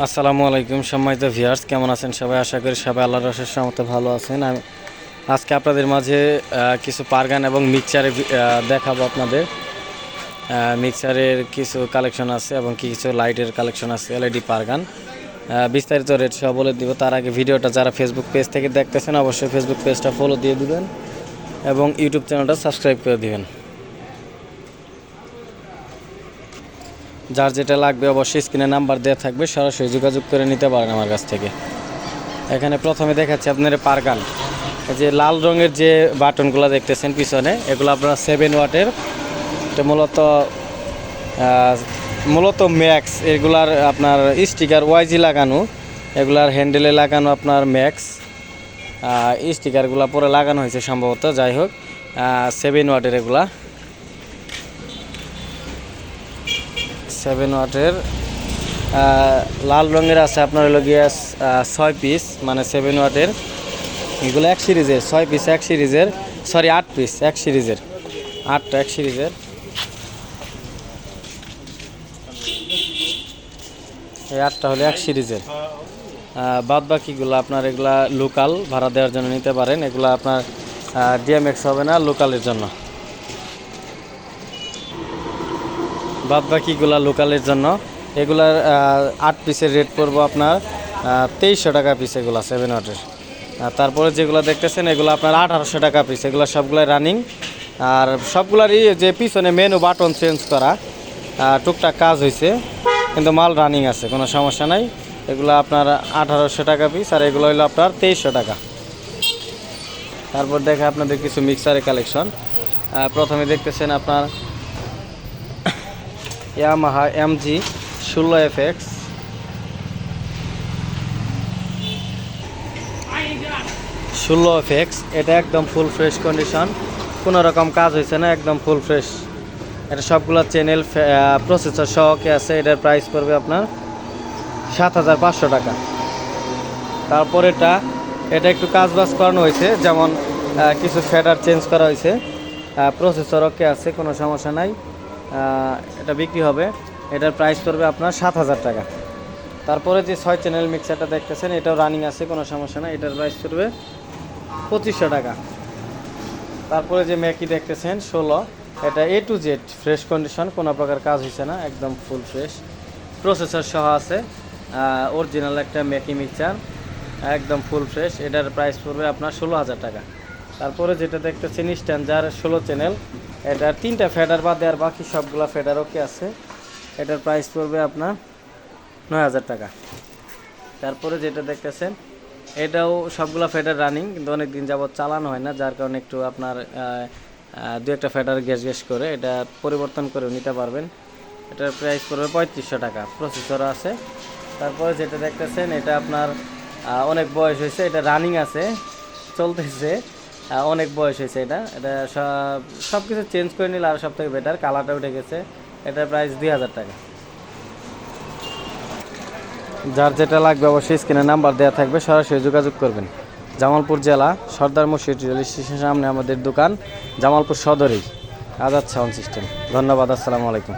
আসসালামু আলাইকুম সম্মানিত ভিয়ার্স কেমন আছেন সবাই? আশা করি সবাই আল্লাহর রসের মতো ভালো আছেন। আমি আজকে আপনাদের মাঝে কিছু পারগান এবং মিক্সচারে দেখাবো আপনাদের। আহ, মিক্সচারের কিছু কালেকশন আছে এবং কিছু লাইটের কালেকশন আছে এলইডি পারগান। বিস্তারিত রেট সব বলে দিব। তার আগে ভিডিওটা যারা ফেসবুক পেজ থেকে দেখতেছেন অবশ্যই ফেসবুক পেজটা ফলো দিয়ে দিবেন এবং ইউটিউব চ্যানেলটা সাবস্ক্রাইব করে দিবেন। যার যেটা লাগবে অবশ্যই স্ক্রিনে নাম্বার দেওয়া থাকবে, সরাসরি যোগাযোগ করে নিতে পারেন আমার কাছ থেকে। এখানে প্রথমে দেখাচ্ছি আপনার পারগান। এই যে লাল রঙের যে বাটনগুলো দেখতেছেন পিছনে, এগুলো আপনার সেভেন ওয়াটের। এটা মূলত মূলত ম্যাক্স এগুলার আপনার স্টিকার ওয়াইজি লাগানো, এগুলার হ্যান্ডেলে লাগানো আপনার ম্যাক্স স্টিকারগুলো পরে লাগানো হয়েছে সম্ভবত, যাই হোক। সেভেন ওয়াটের এগুলা। সেভেন ওয়াটের লাল রঙের আছে আপনার হলো গিয়ে ছয় পিস মানে সেভেন ওয়াটের এগুলো এক সিরিজের, ছয় পিস এক সিরিজের সরি আট পিস এক সিরিজের। আটটা এক সিরিজের। এই আটটা হলো এক সিরিজের। বাদ বাকিগুলো আপনার এগুলা লোকাল ভাড়া দেওয়ার জন্য নিতে পারেন। এগুলো আপনার ডিএমএক্স হবে না লোকালের জন্য। বাদ বাকিগুলা লোকালের জন্য। এগুলার আট পিসের রেট পড়ব আপনার তেইশশো টাকা পিস এগুলা সেভেন ওয়াটের তারপরে যেগুলো দেখতেছেন, এগুলো আপনার আঠারোশো টাকা পিস এগুলো সবগুলাই রানিং আর সবগুলারই যে পিছনে মেনু বাটন চেঞ্জ করা টুকটাক কাজ হয়েছে কিন্তু মাল রানিং আছে, কোনো সমস্যা নাই। এগুলো আপনার আঠারোশো টাকা পিস আর এগুলো হলো আপনার তেইশশো টাকা। তারপর দেখে আপনাদের কিছু মিক্সারের কালেকশন প্রথমে দেখতেছেন আপনার ইয়ামাহা এমজি ষোলো এফ এক্স ষোলো এফ এক্স এটা একদম ফুল ফ্রেশ কন্ডিশন কোনো রকম কাজ হয়েছে না, একদম ফুল ফ্রেশ এটা সবগুলো চ্যানেল প্রসেসর সহকে আছে, এটার প্রাইস পড়বে আপনার সাত হাজার পাঁচশো টাকা। তারপর এটা এটা একটু কাজ বাজ করানো হয়েছে যেমন কিছু ফেডার চেঞ্জ করা হয়েছে প্রসেসর ওকে আছে, কোনো সমস্যা নাই। এটা বিক্রি হবে। এটার প্রাইস পড়বে আপনার সাত হাজার টাকা। তারপরে যে ছয় চ্যানেল মিক্সারটা দেখতেছেন, এটাও রানিং আছে, কোনো সমস্যা নাই। এটার প্রাইস পড়বে পঁচিশশো টাকা। তারপরে যে ম্যাকি দেখতেছেন, ষোলো। এটা A to Z fresh condition কোনো প্রকার কাজ হয়েছে না, একদম ফুল ফ্রেশ প্রসেসর সহ আছে অরিজিনাল একটা ম্যাকি মিক্সার একদম ফুল ফ্রেশ এটার প্রাইস পড়বে আপনার ষোলো হাজার টাকা। তারপরে যেটা দেখতেছেন স্ট্যান্ডার ষোলো চ্যানেল এটার তিনটা ফেডার বাদে আর বাকি সবগুলা ফেডার ওকে আছে। এটার প্রাইস পড়বে আপনার নয় হাজার টাকা। তারপরে যেটা দেখতেছেন, এটাও সবগুলা ফেডার রানিং কিন্তু অনেক দিন যাবত চালানো হয় না, যার কারণে একটু আপনার দু একটা ফেডার গ্যাস গ্যাস করে এটা পরিবর্তন করে নিতে পারবেন। এটার প্রাইস পড়বে পঁয়ত্রিশশো টাকা প্রসেসরও আছে। তারপরে যেটা দেখতেছেন, এটা আপনার অনেক বয়স হয়েছে, এটা রানিং আছে, চলতেছে। অনেক বয়স হয়েছে এটা। এটা সব সব কিছু চেঞ্জ করে নিলে আর সব থেকে বেটার কালারটা উঠে গেছে। এটার প্রাইস দুই হাজার টাকা। যার যেটা লাগবে অবশ্যই স্ক্রিনে নাম্বার দেওয়া থাকবে। সরাসরি যোগাযোগ করবেন। জামালপুর জেলা, সর্দার মসজিদ রেল স্টেশনের সামনে আমাদের দোকান, জামালপুর সদরেই। Azad sound system. ধন্যবাদ, আসসালামু আলাইকুম।